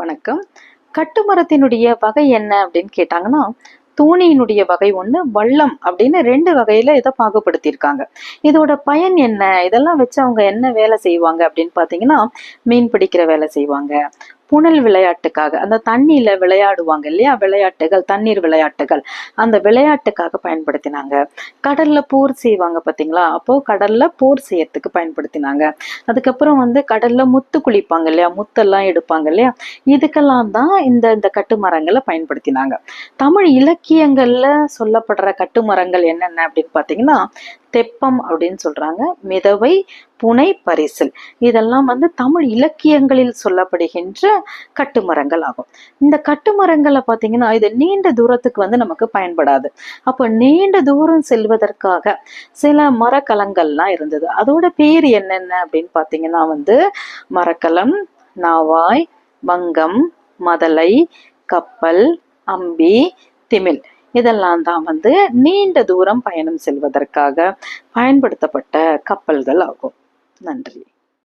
வணக்கம். கட்டுமரத்தினுடைய வகை என்ன அப்படின்னு கேட்டாங்கன்னா தூணியினுடைய வகை ஒன்று வள்ளம் அப்படின்னு ரெண்டு வகையில இதை பாகுபடுத்தியிருக்காங்க. இதோட பயன் என்ன? இதெல்லாம் வச்சு அவங்க என்ன வேலை செய்வாங்க அப்படின்னு பார்த்தீங்கன்னா மீன் பிடிக்கிற வேலை செய்வாங்க. புனல் விளையாட்டுக்காக அந்த தண்ணியில விளையாடுவாங்க இல்லையா? விளையாட்டுகள் தண்ணீர் விளையாட்டுகள். அந்த விளையாட்டுக்காக பயன்படுத்தினாங்க. கடல்ல போர் செய்வாங்க பாத்தீங்களா? அப்போ கடல்ல போர் செய்யறதுக்கு பயன்படுத்தினாங்க. அதுக்கப்புறம் வந்து கடல்ல முத்து குளிப்பாங்க இல்லையா? முத்தெல்லாம் எடுப்பாங்க இல்லையா? இதுக்கெல்லாம் தான் இந்த இந்த கட்டுமரங்களை பயன்படுத்தினாங்க. தமிழ் இலக்கியங்கள்ல சொல்லப்படுற கட்டுமரங்கள் என்னென்ன அப்படின்னு பார்த்தீங்கன்னா தெப்பம் அப்படின்னு சொல்றாங்க. மிதவை புனை பரிசல். இதெல்லாம் வந்து தமிழ் இலக்கியங்களில் சொல்லப்படுகின்ற கட்டுமரங்கள் ஆகும். இந்த கட்டுமரங்களை பார்த்தீங்கன்னா இது நீண்ட தூரத்துக்கு வந்து நமக்கு பயன்படாது. அப்போ நீண்ட தூரம் செல்வதற்காக சில மரக்கலங்கள்லாம் இருந்தது. அதோட பேர் என்னென்ன அப்படின்னு பார்த்தீங்கன்னா வந்து மரக்கலம் நாவாய் வங்கம் மதலை கப்பல் அம்பி திமில். இதெல்லாம் தான் வந்து நீண்ட தூரம் பயணம் செல்வதற்காக பயன்படுத்தப்பட்ட கப்பல்கள் ஆகும். நன்றி.